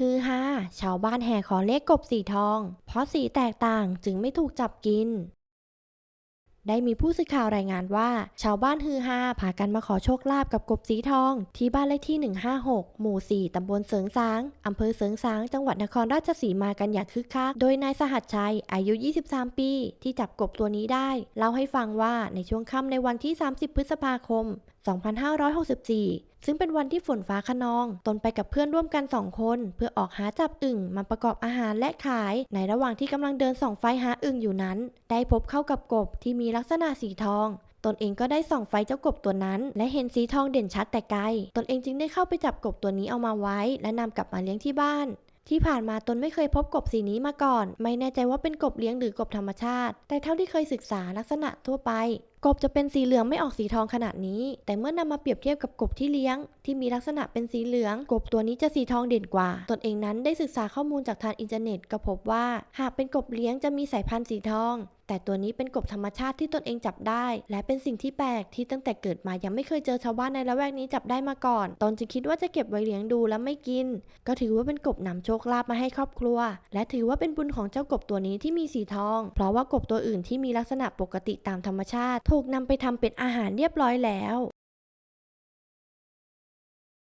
ฮือฮาชาวบ้านแห่ขอเลขกบสีทอง เพราะสีแตกต่างจึงไม่ถูกจับกิน ได้มีผู้สื่อข่าวรายงานว่า ชาวบ้านฮือฮาพากันมาขอโชคลาภกับกบสีทอง ที่บ้านเลขที่ 156 หมู่ 4 ตำบลเสริงสาง อำเภอเสริงสาง จังหวัดนครราชสีมากันอย่างคึกคัก โดยนายสหัสชัย อายุ 23 ปี ที่จับกบตัวนี้ได้ เล่าให้ฟังว่าในช่วงค่ำในวันที่ 30 พฤษภาคม 2564 ซึ่งเป็นวันที่ฝนฟ้าขนอง ตนไปกับเพื่อนร่วมกันสองคน เพื่อออกหาจับอึ่งมาประกอบอาหารและขาย ในระหว่างที่กำลังเดินส่องไฟหาอึ่งอยู่นั้น ได้พบเข้ากับกบที่มีลักษณะสีทองตนเองก็ได้ส่องไฟเจ้ากบตัวนั้น และเห็นสีทองเด่นชัดแต่ไกล ตนเองจึงได้เข้าไปจับกบตัวนี้เอามาไว้ และนำกลับมาเลี้ยงที่บ้าน ที่ผ่านมาตนไม่เคยพบกบสีนี้มาก่อน ไม่แน่ใจว่าเป็นกบเลี้ยงหรือกบธรรมชาติ แต่เท่าที่เคยศึกษาลักษณะทั่วไป กบจะเป็นสีเหลืองไม่ออกสีทองขนาดนี้ แต่เมื่อนำมาเปรียบเทียบกับกบที่เลี้ยง ที่มีลักษณะเป็นสีเหลือง กบตัวนี้จะสีทองเด่นกว่า ตนเองนั้นได้ศึกษาข้อมูลจากทางอินเทอร์เน็ตก็พบว่า หากเป็นกบเลี้ยงจะมีสายพันธุ์สีทอง แต่ตัวนี้เป็นกบธรรมชาติที่ตนเองจับได้ และเป็นสิ่งที่แปลกที่ตั้งแต่เกิดมายังไม่เคยเจอชาวบ้านในละแวกนี้จับได้มาก่อน ตนจึงคิดว่าจะเก็บไว้เลี้ยงดูและไม่กิน ก็ถือว่าเป็นกบนำโชคลาภมาให้ครอบครัว และถือว่าเป็นบุญของเจ้ากบตัวนี้ที่มีสีทอง เพราะว่ากบตัวอื่นที่มีลักษณะปกติตามธรรมชาติถูกนำไปทำเป็นอาหารเรียบร้อยแล้ว